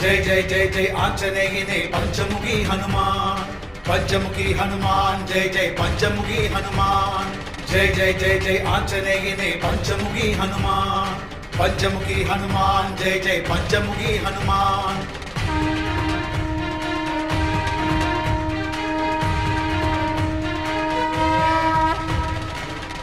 ஜெய் ஜெய் ஜெய் ஜெய் ஆஞ்சநேயனே பஞ்சமுகி ஹனுமான். பஞ்சமுகி ஹனுமான் ஜெய் ஜெய் பஞ்சமுகி ஹனுமான். ஜெய் ஜெய் ஜெய் ஜெய் ஆஞ்சநேயனே பஞ்சமுகி ஹனுமான். பஞ்சமுகி ஹனுமான் ஜெய் ஜெய் பஞ்சமுகி ஹனுமான்.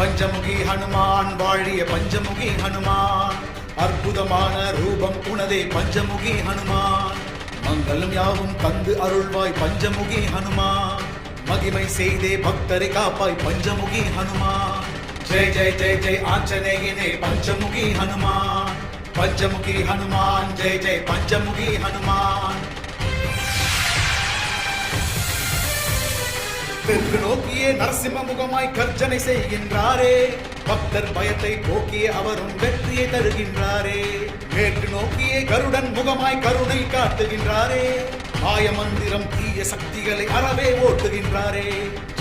பஞ்சமுகி ஹனுமான் வாழிய பஞ்சமுகி ஹனுமான். அற்புதமான ரூபம் உனதே பஞ்சமுகி ஹனுமான். மங்களம் யாவும் தந்து அருள்வாய் பஞ்சமுகி ஹனுமான். மகிமை செய்தே பக்தரை காப்பாய் பஞ்சமுகி ஹனுமான். ஜெய் ஜெய் ஜெய் ஜெய் ஆஞ்சநேயனே பஞ்சமுகி ஹனுமான். பஞ்சமுகி ஹனுமான் ஜெய் ஜெய் பஞ்சமுகி ஹனுமான். தெற்கு நோக்கியே நரசிம்ம முகமாய் கர்ஜனை செய்கின்றாரே. பக்தர் பயத்தை போக்கிய அவரும் வெற்றியை தருகின்றாரே. மேற்கு நோக்கியே கருடன் முகமாய் கருணை காட்டுகின்றாரே. மாய மந்திரம் தீய சக்திகளை அறவே ஓட்டுகின்றாரே.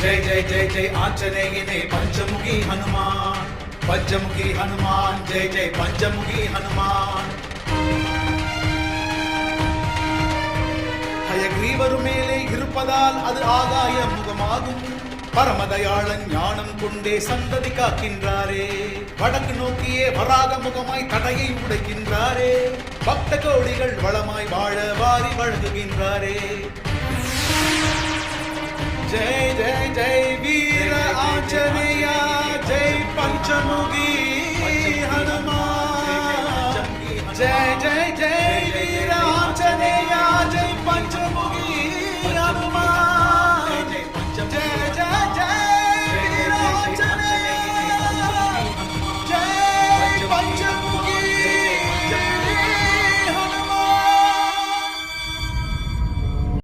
ஜெய் ஜெய் ஜெய் ஜெய் ஆஞ்சநேயனே பஞ்சமுகி ஹனுமான். பஞ்சமுகி ஹனுமான் ஜெய் ஜெய் பஞ்சமுகி ஹனுமான். ஹயக்ரீவரு மேலே இருப்பதால் அது ஆகாய முகமாகும். பரமதயாளன் ஞானம் கொண்டே சந்ததி காக்கின்றாரே. வடக்கு நோக்கியே வராக முகமாய் தடையை உடைக்கின்றாரே. பக்த கோடிகள் வளமாய் வாழ வாரி வழங்குகின்றாரே.